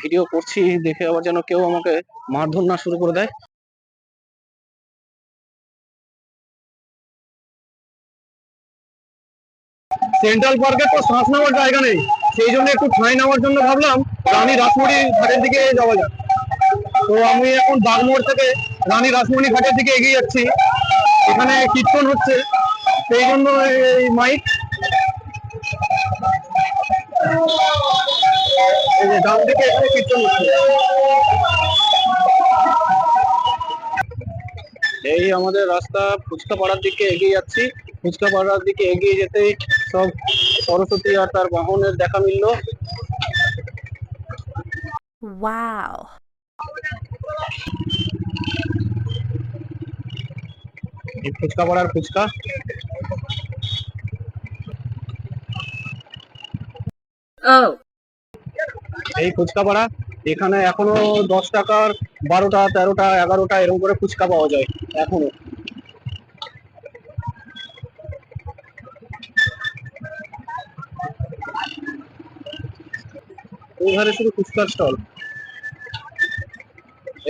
Video করছি দেখে আবার যেন কেউ আমাকে মারধর না শুরু করে দেয়। সেন্ট্রাল পার্কে তো শ্বাস নেওয়ার জায়গা নেই, সেই জন্য একটু ঠাঁই নেওয়ার জন্য ভাবলাম রানী রাসমণি ঘাটের দিকে যাওয়া যাক। তো আমি এখন বাগমোড় থেকে রানী রাসমণি ঘাটের দিকে এগিয়ে যাচ্ছি। এখানে কীর্তন হচ্ছে, সেই জন্য এই মাইক যে ডান দিকে এখানে কীর্তন হচ্ছে এই আমাদের রাস্তা ফুচকা পাড়ার দিকে এগিয়ে যাচ্ছি ফুচকা পাড়ার দিকে এগিয়ে যেতেই সব সরস্বতী আর তার বাহনের দেখা মিললো. এই ফুচকা পাড়ার ফুচকা Oh. এই ফুচকা পাড়া এখানে এখনও দশ টাকার বারোটা, তেরোটা, এগারোটা এরকম করে ফুচকা পাওয়া যায়, এখনও। ঘরে শুধু ফুচকার স্টল।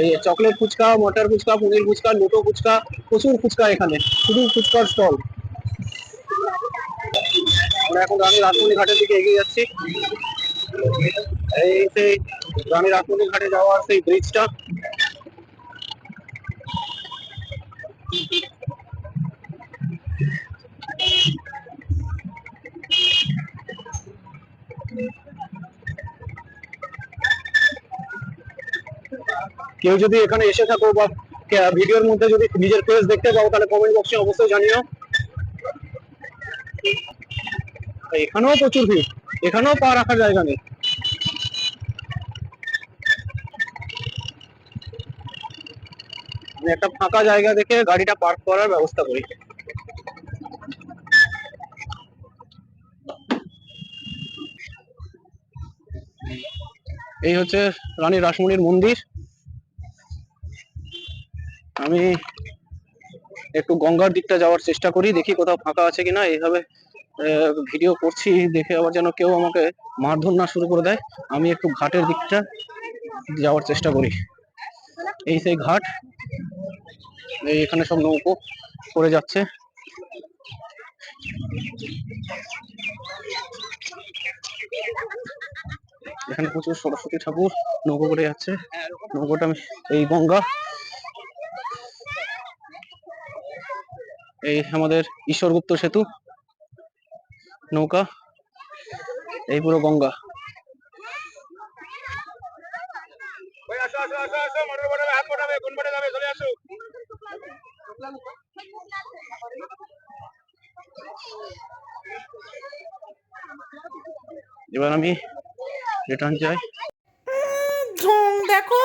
এই চকলেট ফুচকা, মটর ফুচকা, পনির ফুচকা, লোটো ফুচকা, প্রচুর ফুচকা এখানে, শুধু ফুচকার স্টল। আমরা এখন রানী রাসমণি ঘাটের দিকে এগিয়ে যাচ্ছি। এই সেই রানী রাসমণি ঘাটে যাওয়ার সেই ব্রিজটা কেউ যদি এখানে এসে থাকো বা ভিডিওর মধ্যে যদি নিজের ফেস দেখতে পাও, তাহলে কমেন্ট বক্সে অবশ্যই জানিও। এখানেও প্রচুর ভিড়, এখানেও পা রাখার জায়গা নেই। একটা ফাঁকা জায়গা দেখে গাড়িটা পার্ক করার ব্যবস্থা করি। এই হচ্ছে রানী রাসমণির মন্দির। আমি একটু গঙ্গার দিকটা যাওয়ার চেষ্টা করি, দেখি কোথাও ফাঁকা আছে কিনা। এইভাবে ভিডিও করছি, দেখে আবার যেন কেউ আমাকে মারধর না শুরু করে দেয়। আমি একটু ঘাটের দিকটা যাওয়ার চেষ্টা করি। এই সেই ঘাট এখানে সব নৌকো করে যাচ্ছে। এখানে প্রচুর সরস্বতী ঠাকুর নৌকো করে যাচ্ছে। নৌকোটা আমি এই গঙ্গা। এই আমাদের ঈশ্বরগুপ্ত সেতু নৌকা। এই পুরো গঙ্গা। এবার আমি রিটার্ন চাই। দেখো।